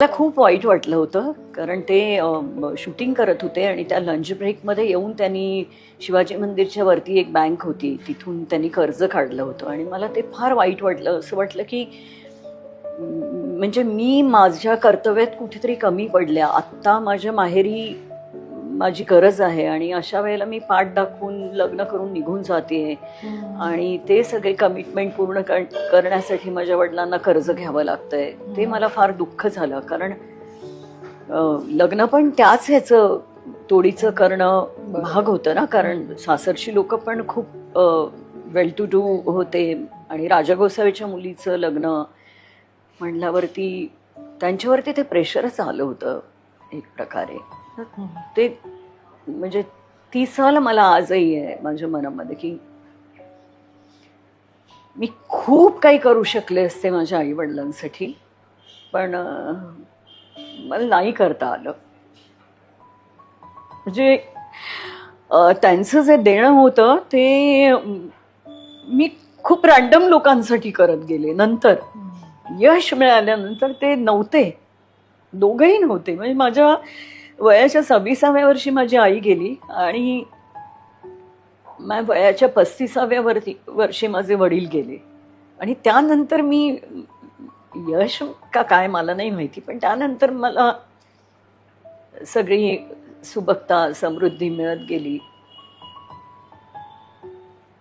मला खूप वाईट वाटलं होतं कारण ते शूटिंग करत होते आणि त्या लंच ब्रेकमध्ये येऊन त्यांनी शिवाजी मंदिरच्या वरती एक बँक होती तिथून त्यांनी कर्ज काढलं होतं आणि मला ते फार वाईट वाटलं. असं वाटलं की म्हणजे मी माझ्या कर्तव्यात कुठेतरी कमी पडल्या. आत्ता माझ्या माहेरी माझी गरज आहे आणि अशा वेळेला मी पाठ दाखवून लग्न करून निघून जाते आणि ते सगळे कमिटमेंट पूर्ण कर- करण्यासाठी माझ्या वडिलांना कर्ज घ्यावं लागतंय. ते मला फार दुःख झालं. कारण लग्न पण त्याच ह्याचं तोडीचं करणं भाग होतं ना. कारण सासरची लोक पण खूप वेल टू डू होते. आणि राजा गोसावीच्या मुलीचं लग्न म्हणल्यावरती त्यांच्यावरती ते प्रेशरच आलं होतं एक प्रकारे. ते म्हणजे ती सहल मला आजही आहे माझ्या मनामध्ये की मी खूप काही करू शकले असते माझ्या आई वडिलांसाठी पण मला नाही करता आलं. म्हणजे त्यांचं जे देणं होतं ते मी खूप रँडम लोकांसाठी करत गेले. नंतर यश मिळाल्यानंतर ते नव्हते. दोघंही नव्हते. म्हणजे माझ्या वयाच्या सव्वीसाव्या वर्षी माझी आई गेली आणि माझ्या वयाच्या पस्तीसाव्या वरती वर्षी माझे वडील गेले. आणि त्यानंतर मी यश का काय मला नाही माहिती पण त्यानंतर मला सगळी सुबकता समृद्धी मिळत गेली.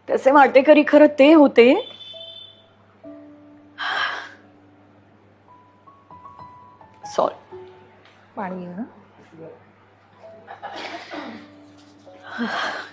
त्याचे वाटेकरी खरं ते होते. सॉरी पाणी आहे ना